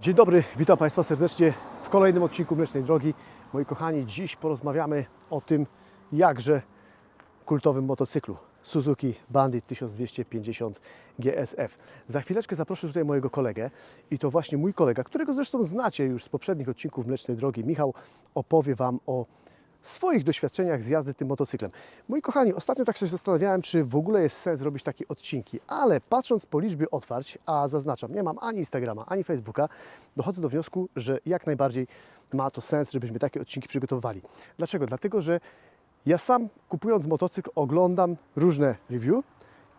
Dzień dobry, witam Państwa serdecznie w kolejnym odcinku Mlecznej Drogi. Moi kochani, dziś porozmawiamy o tym jakże kultowym motocyklu Suzuki Bandit 1250 GSF. Za chwileczkę zaproszę tutaj mojego kolegę i to właśnie mój kolega, którego zresztą znacie już z poprzednich odcinków Mlecznej Drogi. Michał opowie Wam o swoich doświadczeniach z jazdy tym motocyklem. Moi kochani, ostatnio tak się zastanawiałem, czy w ogóle jest sens robić takie odcinki, ale patrząc po liczbie otwarć, a zaznaczam, nie mam ani Instagrama, ani Facebooka, dochodzę do wniosku, że jak najbardziej ma to sens, żebyśmy takie odcinki przygotowywali. Dlaczego? Dlatego, że ja sam kupując motocykl oglądam różne review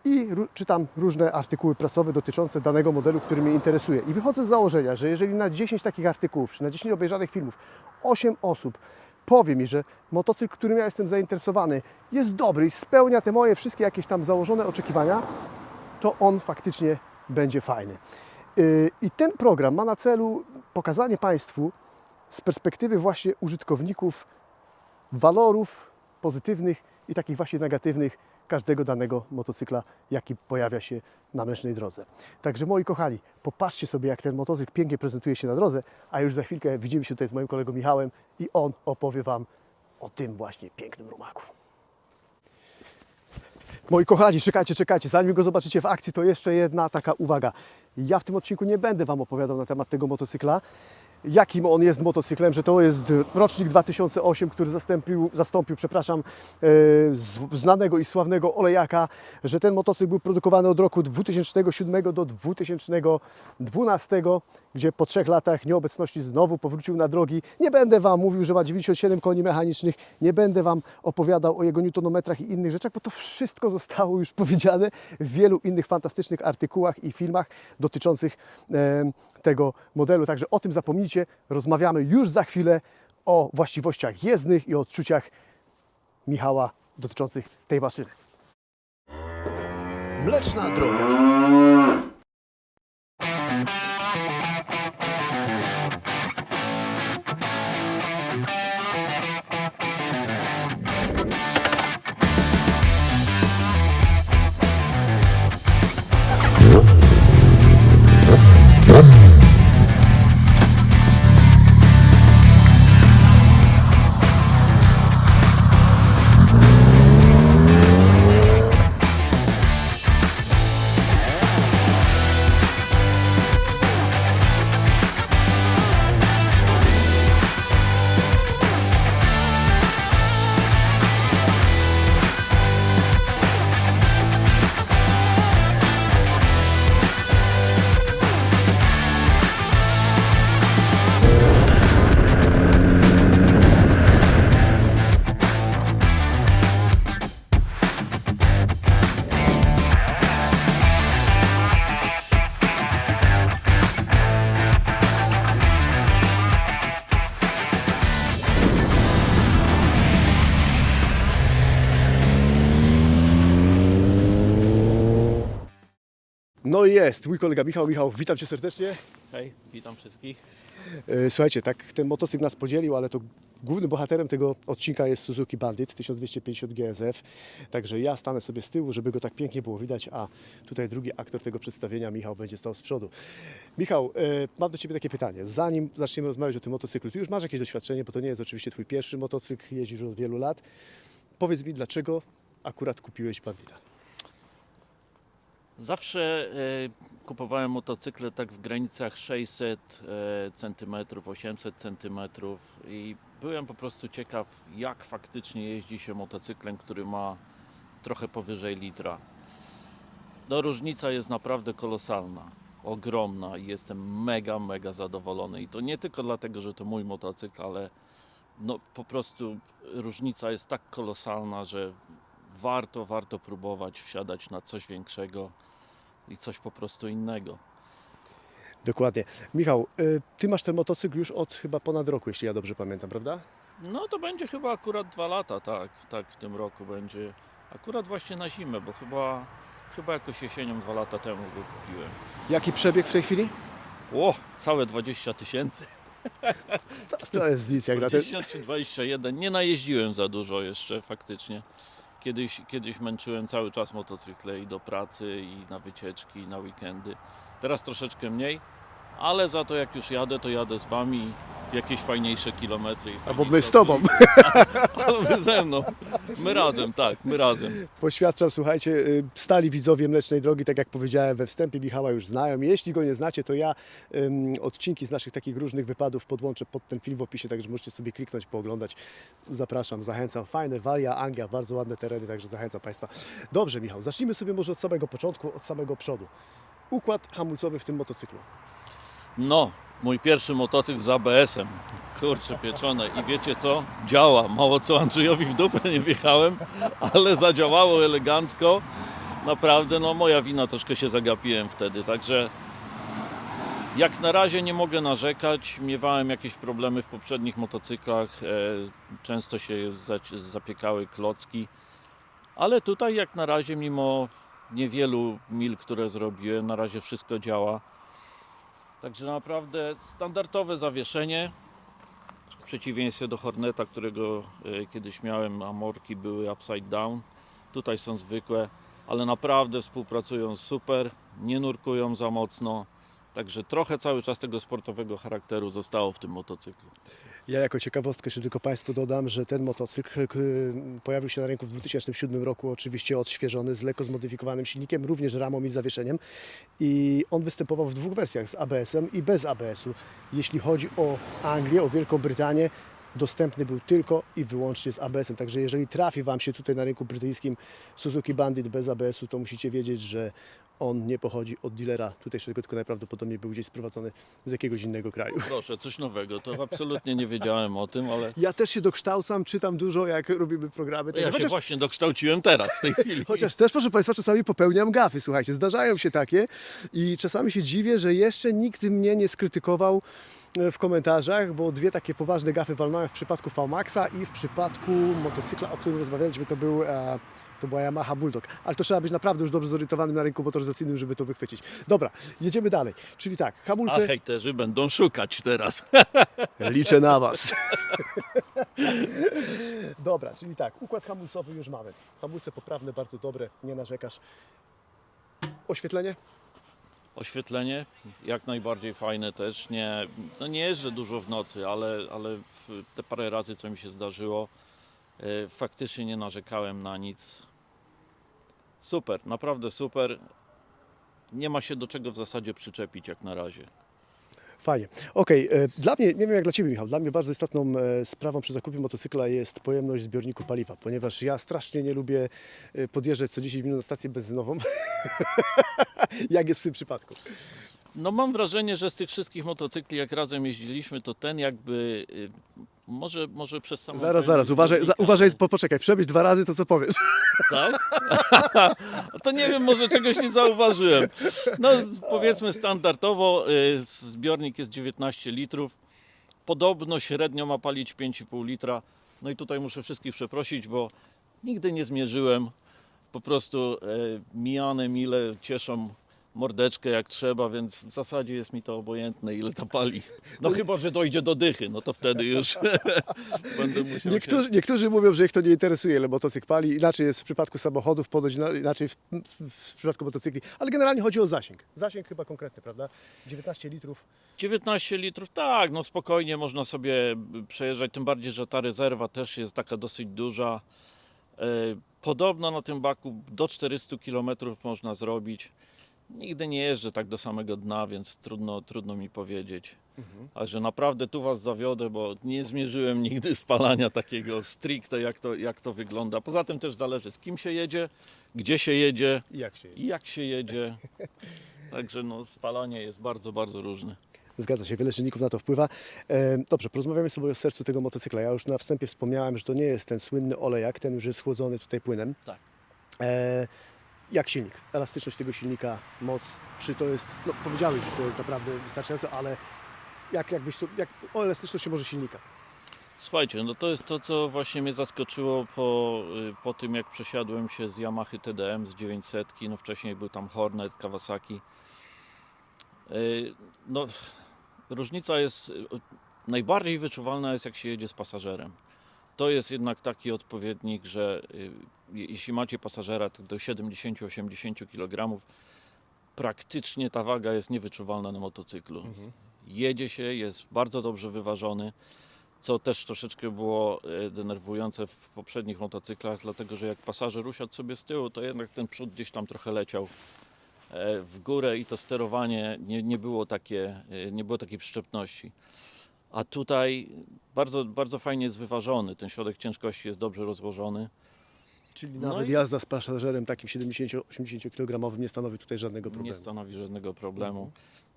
i czytam różne artykuły prasowe dotyczące danego modelu, który mnie interesuje. I wychodzę z założenia, że jeżeli na 10 takich artykułów, czy na 10 obejrzanych filmów, 8 osób powie mi, że motocykl, którym ja jestem zainteresowany, jest dobry i spełnia te moje wszystkie jakieś tam założone oczekiwania, to on faktycznie będzie fajny. Yy, I ten program ma na celu pokazanie Państwu z perspektywy właśnie użytkowników walorów pozytywnych i takich właśnie negatywnych każdego danego motocykla, jaki pojawia się na mlecznej drodze. Także moi kochani, popatrzcie sobie, jak ten motocykl pięknie prezentuje się na drodze, a już za chwilkę widzimy się tutaj z moim kolegą Michałem i on opowie Wam o tym właśnie pięknym rumaku. Moi kochani, czekajcie, czekajcie, zanim go zobaczycie w akcji, to jeszcze jedna taka uwaga. Ja w tym odcinku nie będę Wam opowiadał na temat tego motocykla, jakim on jest motocyklem, że to jest rocznik 2008, który zastąpił, zastąpił przepraszam, e, znanego i sławnego olejaka, że ten motocykl był produkowany od roku 2007 do 2012, gdzie po trzech latach nieobecności znowu powrócił na drogi. Nie będę Wam mówił, że ma 97 koni mechanicznych, nie będę Wam opowiadał o jego newtonometrach i innych rzeczach, bo to wszystko zostało już powiedziane w wielu innych fantastycznych artykułach i filmach dotyczących em, tego modelu. Także o tym zapomnijcie. Rozmawiamy już za chwilę o właściwościach jezdnych i odczuciach Michała dotyczących tej maszyny. Mleczna droga. No i jest, mój kolega Michał. Michał, witam Cię serdecznie. Hej, witam wszystkich. E, Słuchajcie, tak ten motocykl nas podzielił, ale to głównym bohaterem tego odcinka jest Suzuki Bandit 1250 GSF. Także ja stanę sobie z tyłu, żeby go tak pięknie było widać, a tutaj drugi aktor tego przedstawienia, Michał, będzie stał z przodu. Michał, e, mam do Ciebie takie pytanie. Zanim zaczniemy rozmawiać o tym motocyklu, Ty już masz jakieś doświadczenie, bo to nie jest oczywiście Twój pierwszy motocykl, jeździsz już od wielu lat. Powiedz mi, dlaczego akurat kupiłeś Bandita? Zawsze e, kupowałem motocykle tak w granicach 600 e, cm, 800 cm i byłem po prostu ciekaw, jak faktycznie jeździ się motocyklem, który ma trochę powyżej litra. No różnica jest naprawdę kolosalna, ogromna i jestem mega, mega zadowolony. I to nie tylko dlatego, że to mój motocykl, ale no po prostu różnica jest tak kolosalna, że warto, warto próbować wsiadać na coś większego i coś po prostu innego. Dokładnie. Michał, e, Ty masz ten motocykl już od chyba ponad roku, jeśli ja dobrze pamiętam, prawda? No to będzie chyba akurat dwa lata, tak, tak w tym roku będzie. Akurat właśnie na zimę, bo chyba, chyba jakoś jesienią dwa lata temu go kupiłem. Jaki przebieg w tej chwili? Ło, całe 20 tysięcy. To, to jest nic jak na ten... 20 czy 21. Nie najeździłem za dużo jeszcze faktycznie. Kiedyś, kiedyś męczyłem cały czas motocykle i do pracy, i na wycieczki, i na weekendy. Teraz troszeczkę mniej, ale za to jak już jadę, to jadę z Wami jakieś fajniejsze kilometry. Albo my z Tobą. Albo Wy ze mną. My razem, tak, my razem. Poświadczam, słuchajcie, y, stali widzowie Mlecznej Drogi, tak jak powiedziałem we wstępie, Michała już znają. Jeśli go nie znacie, to ja ym, odcinki z naszych takich różnych wypadów podłączę pod ten film w opisie, także możecie sobie kliknąć, pooglądać. Zapraszam, zachęcam. Fajne, Walia, Anglia, bardzo ładne tereny, także zachęcam Państwa. Dobrze, Michał, zacznijmy sobie może od samego początku, od samego przodu. Układ hamulcowy w tym motocyklu. No, mój pierwszy motocykl z ABS-em. Kurczę pieczone. I wiecie co? Działa. Mało co Andrzejowi w dupę nie wjechałem, ale zadziałało elegancko. Naprawdę, no moja wina, troszkę się zagapiłem wtedy, także jak na razie nie mogę narzekać. Miewałem jakieś problemy w poprzednich motocyklach. E, często się zapiekały klocki. Ale tutaj jak na razie, mimo niewielu mil, które zrobiłem, na razie wszystko działa. Także naprawdę standardowe zawieszenie. W przeciwieństwie do Horneta, którego e, kiedyś miałem, amorki były upside down. Tutaj są zwykłe, ale naprawdę współpracują super, nie nurkują za mocno. Także trochę cały czas tego sportowego charakteru zostało w tym motocyklu. Ja jako ciekawostkę jeszcze tylko Państwu dodam, że ten motocykl y, pojawił się na rynku w 2007 roku, oczywiście odświeżony, z lekko zmodyfikowanym silnikiem, również ramą i zawieszeniem. I on występował w dwóch wersjach, z ABS-em i bez ABS-u. Jeśli chodzi o Anglię, o Wielką Brytanię, dostępny był tylko i wyłącznie z ABS-em. Także jeżeli trafi Wam się tutaj na rynku brytyjskim Suzuki Bandit bez ABS-u, to musicie wiedzieć, że on nie pochodzi od dealera tutejszego, tylko najprawdopodobniej był gdzieś sprowadzony z jakiegoś innego kraju. Proszę, coś nowego. To absolutnie nie wiedziałem o tym, ale Ja też się dokształcam, czytam dużo, jak robimy programy. ja się chociaż, właśnie dokształciłem teraz, w tej chwili. chociaż też, proszę Państwa, czasami popełniam gafy, słuchajcie, zdarzają się takie i czasami się dziwię, że jeszcze nikt mnie nie skrytykował w komentarzach, bo dwie takie poważne gafy walnąłem w przypadku V-Maxa i w przypadku motocykla, o którym rozmawialiśmy, to był... E, to była Yamaha Bulldog, ale to trzeba być naprawdę już dobrze zorientowanym na rynku motoryzacyjnym, żeby to wychwycić. Dobra, jedziemy dalej. Czyli tak, A hamulce. hejterzy będą szukać teraz. Liczę na Was. Dobra, czyli tak, układ hamulcowy już mamy. Hamulce poprawne, bardzo dobre, nie narzekasz. Oświetlenie? Oświetlenie jak najbardziej fajne też. Nie, no nie jeżdżę dużo w nocy, ale, ale te parę razy, co mi się zdarzyło, e, faktycznie nie narzekałem na nic. Super, naprawdę super. Nie ma się do czego w zasadzie przyczepić jak na razie. Fajnie. Okej, e, dla mnie, nie wiem jak dla Ciebie Michał, dla mnie bardzo istotną e, sprawą przy zakupie motocykla jest pojemność zbiorniku paliwa, ponieważ ja strasznie nie lubię e, podjeżdżać co 10 minut na stację benzynową, jak jest w tym przypadku. No mam wrażenie, że z tych wszystkich motocykli, jak razem jeździliśmy, to ten jakby y, może, może przez samą Zaraz, zaraz, uważaj, za, uważaj po, poczekaj, przebyć dwa razy to co powiesz. Tak? to nie wiem, może czegoś nie zauważyłem. No powiedzmy standardowo y, zbiornik jest 19 litrów. Podobno średnio ma palić 5,5 litra. No i tutaj muszę wszystkich przeprosić, bo nigdy nie zmierzyłem. Po prostu y, mijane mile cieszą mordeczkę jak trzeba, więc w zasadzie jest mi to obojętne ile to pali. No chyba, że dojdzie do dychy, no to wtedy już będę musiał się... Niektórzy, niektórzy mówią, że ich to nie interesuje, ile motocykl pali. Inaczej jest w przypadku samochodów, ponoć ina- inaczej w, w przypadku motocykli. Ale generalnie chodzi o zasięg. Zasięg chyba konkretny, prawda? 19 litrów. 19 litrów, tak, no spokojnie można sobie przejeżdżać, tym bardziej, że ta rezerwa też jest taka dosyć duża. E, Podobno na tym baku do 400 km można zrobić. Nigdy nie jeżdżę tak do samego dna, więc trudno, trudno mi powiedzieć. A że naprawdę tu Was zawiodę, bo nie zmierzyłem nigdy spalania takiego stricte, jak to, jak to wygląda. Poza tym też zależy z kim się jedzie, gdzie się jedzie I jak się jedzie? jak się jedzie. Także no, spalanie jest bardzo, bardzo różne. Zgadza się, wiele czynników na to wpływa. E, dobrze, porozmawiamy sobie o sercu tego motocykla. Ja już na wstępie wspomniałem, że to nie jest ten słynny olejak, ten już jest schłodzony tutaj płynem. Tak. E, jak silnik? Elastyczność tego silnika, moc, czy to jest, no powiedziałeś, że to jest naprawdę wystarczające, ale jak, jakbyś to, jak, o elastyczności może silnika? Słuchajcie, no to jest to, co właśnie mnie zaskoczyło po, y, po tym, jak przesiadłem się z Yamaha TDM z 900. No wcześniej był tam Hornet, Kawasaki. Y, No, różnica jest, y, najbardziej wyczuwalna jest, jak się jedzie z pasażerem. To jest jednak taki odpowiednik, że y, je- jeśli macie pasażera do 70-80 kg, praktycznie ta waga jest niewyczuwalna na motocyklu. Jedzie się, jest bardzo dobrze wyważony, co też troszeczkę było e, denerwujące w poprzednich motocyklach, dlatego że jak pasażer usiadł sobie z tyłu, to jednak ten przód gdzieś tam trochę leciał e, w górę i to sterowanie nie, nie, było, takie, e, nie było takiej przyczepności. A tutaj bardzo, bardzo fajnie jest wyważony, ten środek ciężkości jest dobrze rozłożony. Czyli No nawet i- jazda z pasażerem takim 70-80 kg nie stanowi tutaj żadnego nie problemu. stanowi żadnego problemu.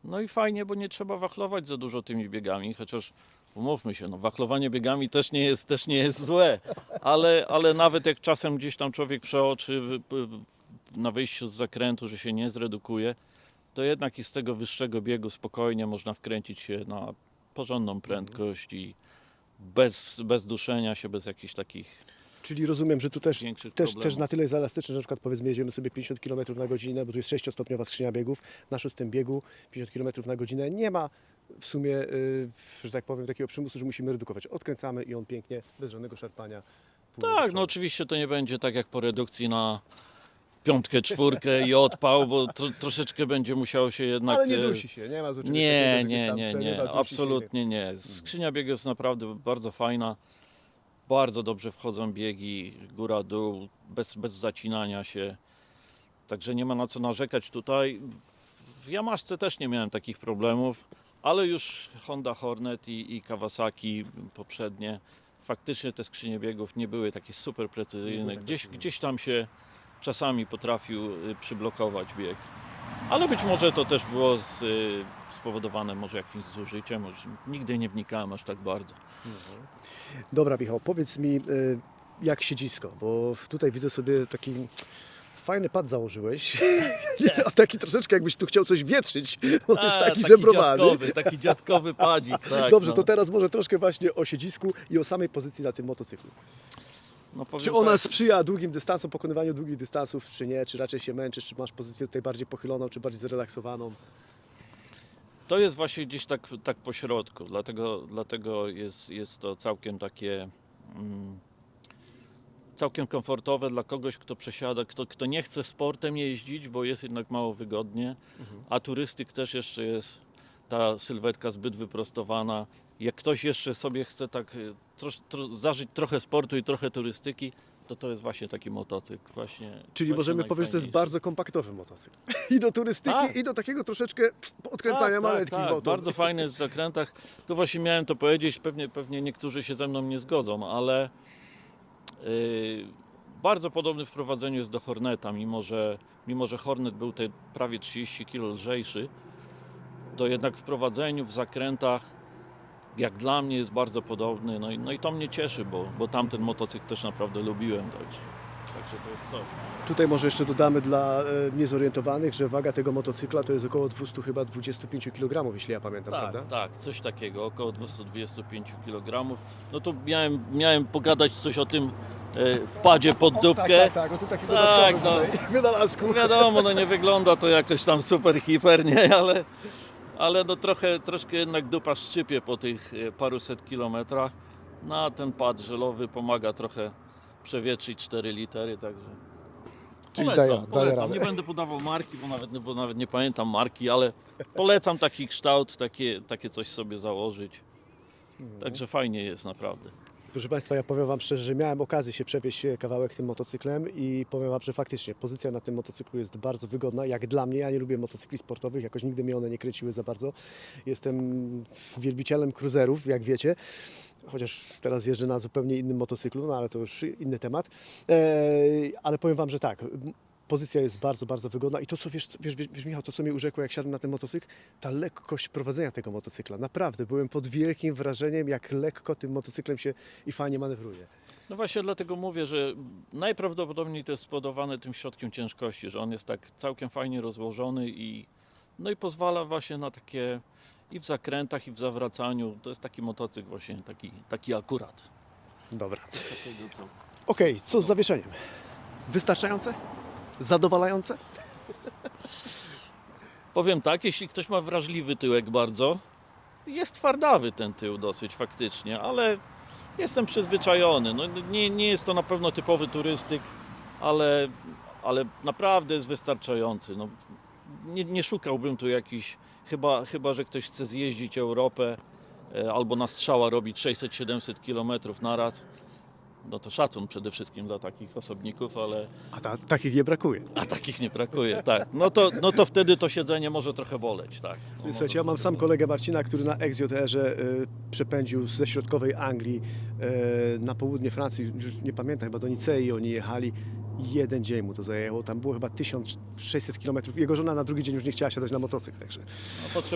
No i fajnie, bo nie trzeba wachlować za dużo tymi biegami, chociaż umówmy się, no wachlowanie biegami też nie jest, też nie jest złe, ale, ale nawet jak czasem gdzieś tam człowiek przeoczy na wyjściu z zakrętu, że się nie zredukuje, to jednak i z tego wyższego biegu spokojnie można wkręcić się na porządną prędkość i bez, bez duszenia się, bez jakichś takich Czyli rozumiem, że tu też, większych też, problemów. też na tyle jest elastyczne, że na przykład powiedzmy jedziemy sobie 50 km na godzinę, bo tu jest 6-stopniowa skrzynia biegów, na szóstym biegu 50 km na godzinę nie ma w sumie, y, że tak powiem, takiego przymusu, że musimy redukować. Odkręcamy i on pięknie, bez żadnego szarpania. płynie do Tak, przodu. no oczywiście to nie będzie tak jak po redukcji na piątkę, czwórkę i odpał, bo to, troszeczkę będzie musiało się jednak... Ale nie e, dusi się, nie ma Nie, nie, nie, nie, absolutnie nie. Skrzynia biegów jest naprawdę bardzo fajna. Bardzo dobrze wchodzą biegi, góra, dół, bez, bez zacinania się. Także nie ma na co narzekać tutaj. W Yamaszce też nie miałem takich problemów, ale już Honda Hornet i, i Kawasaki poprzednie, faktycznie te skrzynie biegów nie były takie super precyzyjne. Gdzieś, precyzyjne. gdzieś tam się czasami potrafił y, przyblokować bieg. Ale być może to też było z, y, spowodowane może jakimś zużyciem, może nigdy nie wnikałem aż tak bardzo. Dobra, Michał, powiedz mi, y, jak siedzisko, bo tutaj widzę sobie taki fajny pad założyłeś. A taki troszeczkę jakbyś tu chciał coś wietrzyć. On jest A, taki żebrowany. Dziadkowy, taki dziadkowy padzik. Tak, Dobrze, no. to teraz może troszkę właśnie o siedzisku i o samej pozycji na tym motocyklu. No powiem Czy ona tak, sprzyja długim dystansom, pokonywaniu długich dystansów, czy nie? Czy raczej się męczysz? Czy masz pozycję tutaj bardziej pochyloną, czy bardziej zrelaksowaną? To jest właśnie gdzieś tak, tak po środku, dlatego, dlatego jest, jest to całkiem takie mm, całkiem komfortowe dla kogoś, kto przesiada, kto, kto nie chce sportem jeździć, bo jest jednak mało wygodnie, a turystyk też jeszcze jest ta sylwetka zbyt wyprostowana. Jak ktoś jeszcze sobie chce tak y, trosz, tro, zażyć trochę sportu i trochę turystyki, to to jest właśnie taki motocykl. Właśnie, Czyli właśnie możemy powiedzieć, że to jest bardzo kompaktowy motocykl. I do turystyki, Tak. i do takiego troszeczkę odkręcania maletki. Tak, tak, motor. bardzo fajny jest w zakrętach. Tu właśnie miałem to powiedzieć, pewnie, pewnie niektórzy się ze mną nie zgodzą, ale yy, bardzo podobny w prowadzeniu jest do Horneta, mimo że, mimo że Hornet był te prawie 30 kg lżejszy, to jednak w prowadzeniu, w zakrętach, jak dla mnie jest bardzo podobny, no i, no i to mnie cieszy, bo, bo tamten motocykl też naprawdę lubiłem, także, także to jest coś. Tutaj może jeszcze dodamy dla e, niezorientowanych, że waga tego motocykla to jest około 200 chyba 25 kg, jeśli ja pamiętam, Tak, prawda? tak, coś takiego, około 225 kg. No to miałem, miałem pogadać coś o tym e, padzie pod dupkę. Tak, tak, tak, o tu taki Tak, no. wynalazku. Wiadomo, no nie wygląda to jakoś tam super hiper, nie, ale, ale no trochę, troszkę jednak dupa szczypie po tych e, paruset kilometrach. No a ten pad żelowy pomaga trochę przewietrzyć 4 litery, także Czyli polecam, daje- polecam. Nie będę podawał marki, bo nawet, bo nawet nie pamiętam marki, ale polecam taki kształt, takie, takie coś sobie założyć. Mhm. Także fajnie jest naprawdę. Proszę Państwa, ja powiem Wam szczerze, że miałem okazję się przewieźć e, kawałek tym motocyklem i powiem Wam, że faktycznie pozycja na tym motocyklu jest bardzo wygodna, jak dla mnie. Ja nie lubię motocykli sportowych, jakoś nigdy mnie one nie kręciły za bardzo. Jestem wielbicielem cruiserów, jak wiecie. Chociaż teraz jeżdżę na zupełnie innym motocyklu, no ale to już inny temat. Eee, ale powiem Wam, że tak, pozycja jest bardzo, bardzo wygodna i to, co wiesz, wiesz, wiesz, Michał, to co mnie urzekło, jak siadłem na ten motocykl, ta lekkość prowadzenia tego motocykla. Naprawdę, byłem pod wielkim wrażeniem, jak lekko tym motocyklem się i fajnie manewruje. No właśnie dlatego mówię, że najprawdopodobniej to jest spowodowane tym środkiem ciężkości, że on jest tak całkiem fajnie rozłożony i no i pozwala właśnie na takie i w zakrętach, i w zawracaniu. To jest taki motocykl właśnie, taki, taki akurat. Dobra. Okej, co z zawieszeniem? Wystarczające? Zadowalające? Powiem tak, jeśli ktoś ma wrażliwy tyłek bardzo, jest twardawy ten tył dosyć faktycznie, ale jestem przyzwyczajony. No, nie, nie jest to na pewno typowy turystyk, ale, ale naprawdę jest wystarczający. No, nie, nie szukałbym tu jakiś, chyba, chyba że ktoś chce zjeździć Europę e, albo na strzała robić 600-700 km na raz. No to szacun przede wszystkim dla takich osobników, ale A ta, takich nie brakuje. a takich nie brakuje, tak. No to, no to wtedy to siedzenie może trochę boleć, tak. No, Słuchajcie, może ja mam trochę sam kolegę Marcina, który na XJR-ze y, przepędził ze środkowej Anglii y, na południe Francji, już nie pamiętam, chyba do Nicei oni jechali. Jeden dzień mu to zajęło, tam było chyba 1600 km. Jego żona na drugi dzień już nie chciała siadać na motocykl, także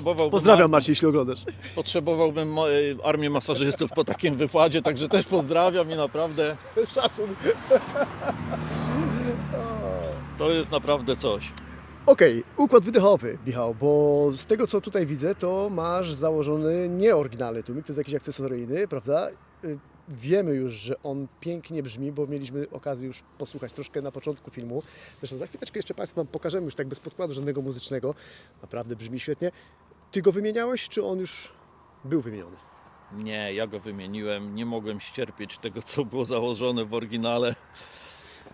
No, pozdrawiam Marcin, jeśli oglądasz. Potrzebowałbym y, armię masażystów po takim wypadzie, także też pozdrawiam i naprawdę Szacun. to jest naprawdę coś. Okej, układ wydechowy, Michał, bo z tego co tutaj widzę, to masz założony nieoryginalny tłumik, to jest jakiś akcesoryjny, prawda? Wiemy już, że on pięknie brzmi, bo mieliśmy okazję już posłuchać troszkę na początku filmu. Zresztą za chwileczkę jeszcze Państwu Wam pokażemy już tak bez podkładu żadnego muzycznego. Naprawdę brzmi świetnie. Ty go wymieniałeś, czy on już był wymieniony? Nie, ja go wymieniłem, nie mogłem ścierpieć tego, co było założone w oryginale.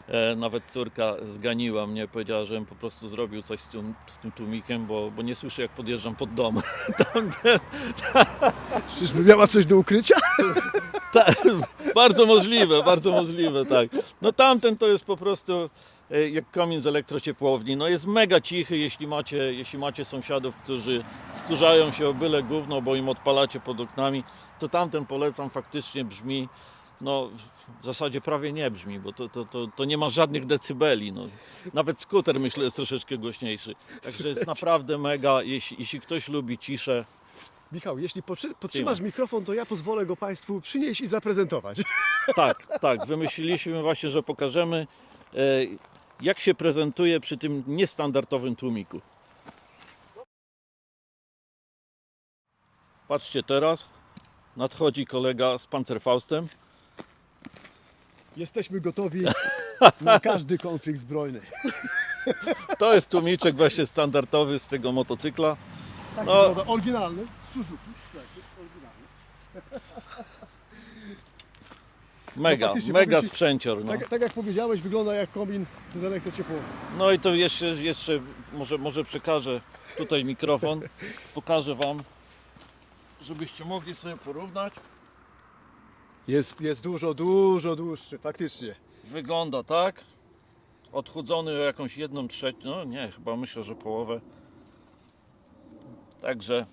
E, nawet córka zganiła mnie, powiedziała, żebym po prostu zrobił coś z tym, z tym tłumikiem, bo, bo nie słyszę, jak podjeżdżam pod dom. Czyżby miała coś do ukrycia? ta, bardzo możliwe, bardzo możliwe, tak. No tamten to jest po prostu e, jak komin z elektrociepłowni. No jest mega cichy, jeśli macie, jeśli macie sąsiadów, którzy wkurzają się o byle gówno, bo im odpalacie pod oknami, to tamten polecam, faktycznie brzmi, no w zasadzie prawie nie brzmi, bo to, to, to, to nie ma żadnych decybeli. No. Nawet skuter myślę jest troszeczkę głośniejszy. Także jest naprawdę mega, jeśli, jeśli ktoś lubi ciszę, Michał, jeśli potrzy- potrzymasz mikrofon, to ja pozwolę go Państwu przynieść i zaprezentować. Tak, tak. Wymyśliliśmy właśnie, że pokażemy, e, jak się prezentuje przy tym niestandardowym tłumiku. Patrzcie teraz. Nadchodzi kolega z Panzerfaustem. Jesteśmy gotowi na każdy konflikt zbrojny. To jest tłumiczek właśnie standardowy z tego motocykla. Tak No. oryginalny. Suzuki. Tak, oryginalny. Mega, faktycznie, mega powiem ci- sprzęcior. No. Tak, tak jak powiedziałeś, wygląda jak komin z elektrociepłowni. no i to jeszcze, jeszcze może, może przekażę tutaj mikrofon. Pokażę Wam, żebyście mogli sobie porównać. Jest, jest dużo, dużo dłuższy, faktycznie. Wygląda tak. Odchudzony o jakąś jedną trzecią. No nie, chyba myślę, że połowę. Także.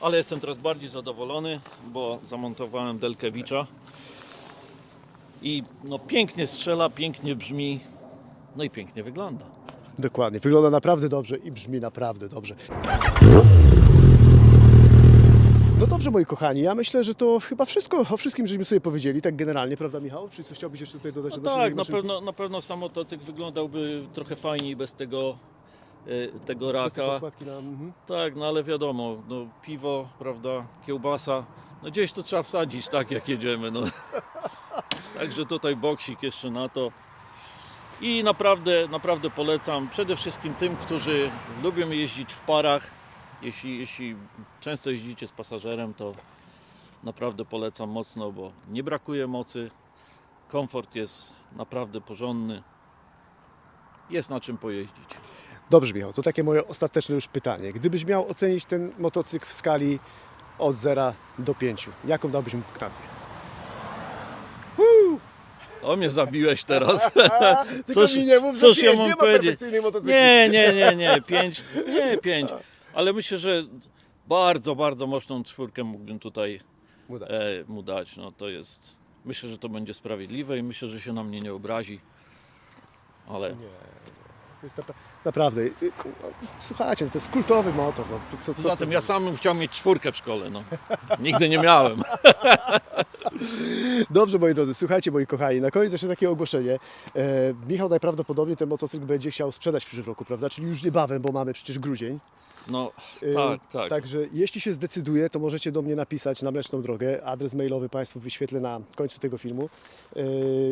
Ale jestem teraz bardziej zadowolony, bo zamontowałem Delkewicza. I no pięknie strzela, pięknie brzmi. No i pięknie wygląda. Dokładnie, wygląda naprawdę dobrze i brzmi naprawdę dobrze. No dobrze, moi kochani, ja myślę, że to chyba wszystko, o wszystkim żeśmy sobie powiedzieli, tak generalnie, prawda Michał? Czy coś chciałbyś jeszcze tutaj dodać? No odnośnie tak, na maszynki? pewno, na pewno sam motocykl wyglądałby trochę fajniej bez tego, y, tego raka. na... mhm. Tak, no ale wiadomo, no piwo, prawda, kiełbasa, no gdzieś to trzeba wsadzić, tak jak jedziemy, no. Także tutaj boksik jeszcze na to. I naprawdę, naprawdę polecam przede wszystkim tym, którzy lubią jeździć w parach. Jeśli, jeśli często jeździcie z pasażerem, to naprawdę polecam mocno, bo nie brakuje mocy. Komfort jest naprawdę porządny. Jest na czym pojeździć. Dobrze, Michał, to takie moje ostateczne już pytanie. Gdybyś miał ocenić ten motocykl w skali od 0 do 5, jaką dałbyś mu punktację? O mnie zabiłeś teraz. Tylko Cóż- mi nie mów, cóż że ja pięć, mam nie ma powiedzieć? Nie, nie, nie, nie, pięć, nie, pięć. Ale myślę, że bardzo, bardzo mocną czwórkę mógłbym tutaj Mu dać. e, mu dać. No to jest, myślę, że to będzie sprawiedliwe i myślę, że się na mnie nie obrazi. Ale Nie, jest napra- naprawdę. no, Słuchajcie, to jest kultowy motor. No, co, co, co, poza tym ja sam bym chciał mieć czwórkę w szkole, no. Nigdy nie miałem. Dobrze, moi drodzy, słuchajcie, moi kochani, na koniec jeszcze takie ogłoszenie. E, Michał najprawdopodobniej ten motocykl będzie chciał sprzedać w przyszłym roku, prawda? Czyli już niebawem, bo mamy przecież grudzień. No, tak, tak. Także jeśli się zdecyduje, to możecie do mnie napisać na Mleczną Drogę. Adres mailowy Państwu wyświetlę na końcu tego filmu. E,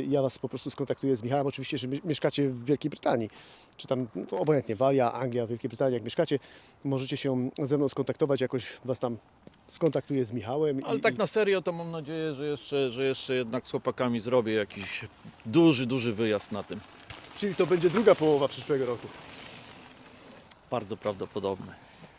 Ja Was po prostu skontaktuję z Michałem. Oczywiście, że mieszkacie w Wielkiej Brytanii, czy tam no, obojętnie Walia, Anglia, Wielkiej Brytanii, jak mieszkacie, możecie się ze mną skontaktować, jakoś Was tam skontaktuję z Michałem. Ale i- tak i- na serio to mam nadzieję, że jeszcze, że jeszcze jednak z chłopakami zrobię jakiś duży, duży wyjazd na tym. Czyli to będzie druga połowa przyszłego roku. Bardzo prawdopodobne.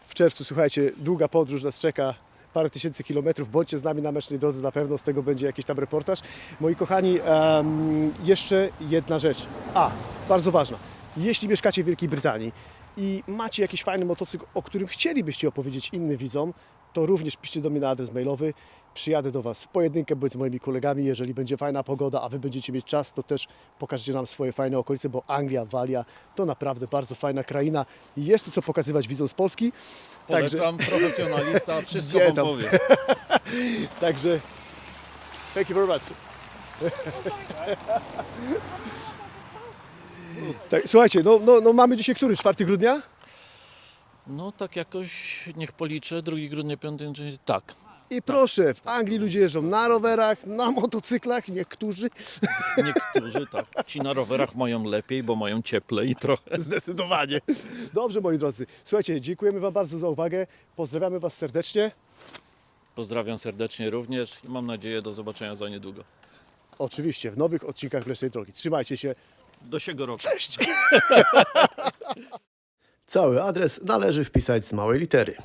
W czerwcu, słuchajcie, długa podróż nas czeka, parę tysięcy kilometrów. Bądźcie z nami na Mlecznej Drodze, na pewno z tego będzie jakiś tam reportaż. Moi kochani, em, jeszcze jedna rzecz. A, bardzo ważna. Jeśli mieszkacie w Wielkiej Brytanii i macie jakiś fajny motocykl, o którym chcielibyście opowiedzieć innym widzom, to również piszcie do mnie na adres mailowy. Przyjadę do Was w pojedynkę, bądź z moimi kolegami. Jeżeli będzie fajna pogoda, a Wy będziecie mieć czas, to też pokażcie nam swoje fajne okolice, bo Anglia, Walia to naprawdę bardzo fajna kraina. Jest tu co pokazywać widzom z Polski. Także- Polecam, profesjonalista, wszystko wam tam? powie. Także thank you very much. tak, słuchajcie, no, no, no mamy dzisiaj który? 4 grudnia? No tak jakoś, niech policzę, 2 grudnia, 5 czy tak. I proszę, w Anglii ludzie jeżdżą na rowerach, na motocyklach, niektórzy Niektórzy tak. Ci na rowerach mają lepiej, bo mają cieplej trochę. zdecydowanie. Dobrze, moi drodzy. Słuchajcie, dziękujemy Wam bardzo za uwagę. Pozdrawiamy Was serdecznie. Pozdrawiam serdecznie również i mam nadzieję do zobaczenia za niedługo. Oczywiście w nowych odcinkach Mlecznej Drogi. Trzymajcie się. Do siego roku. Cześć! Cały adres należy wpisać z małej litery.